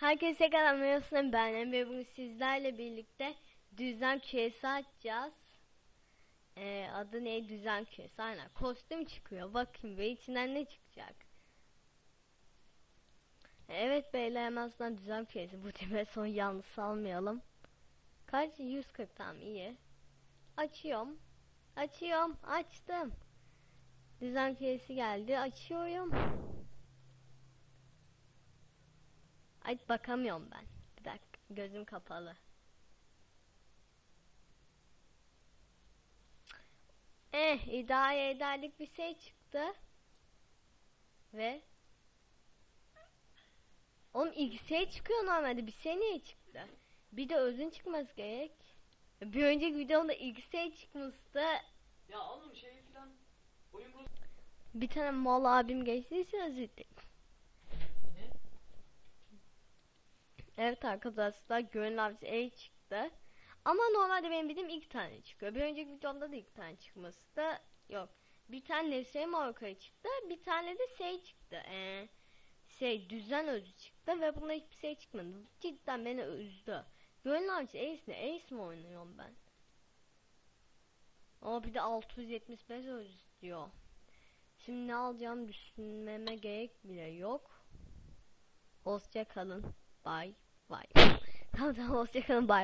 Herkese merhaba ben Emre bugün sizlerle birlikte düzen küresi açacağız. Ee, adı ne? Düzen küresi. Aynen. Kostüm çıkıyor. Bakın ve içinden ne çıkacak? Evet beyler hemen sonra düzen küresi. Bu teme son yalnız salmayalım. Kaç? 140 tam iyi. Açıyorum. Açıyorum. Açtım. Düzen küresi geldi. Açıyorum. Ay bakamıyorum ben. Bir dakika gözüm kapalı. Eh idare ederlik bir şey çıktı. Ve Oğlum ilk şey çıkıyor normalde bir şey niye çıktı? Bir de özün çıkması gerek. Bir önceki videomda ilk şey çıkmıştı. Ya oğlum şey filan oyun. Bir tane mal abim geçtiyse özür dilerim. Evet arkadaşlar gönül avcı A çıktı. Ama normalde benim bildiğim ilk tane çıkıyor. Bir önceki videomda da ilk tane çıkması da yok. Bir tane Nesre Marka'ya çıktı. Bir tane de şey çıktı. Ee, şey düzen özü çıktı ve bunda hiçbir şey çıkmadı. Cidden beni üzdü. Gönül avcı Ace ne? Ace mi oynuyorum ben? Ama bir de 675 öz diyor. Şimdi ne alacağım düşünmeme gerek bile yok. Hoşça kalın. Bye bye. tamam tamam hoşça kalın bye.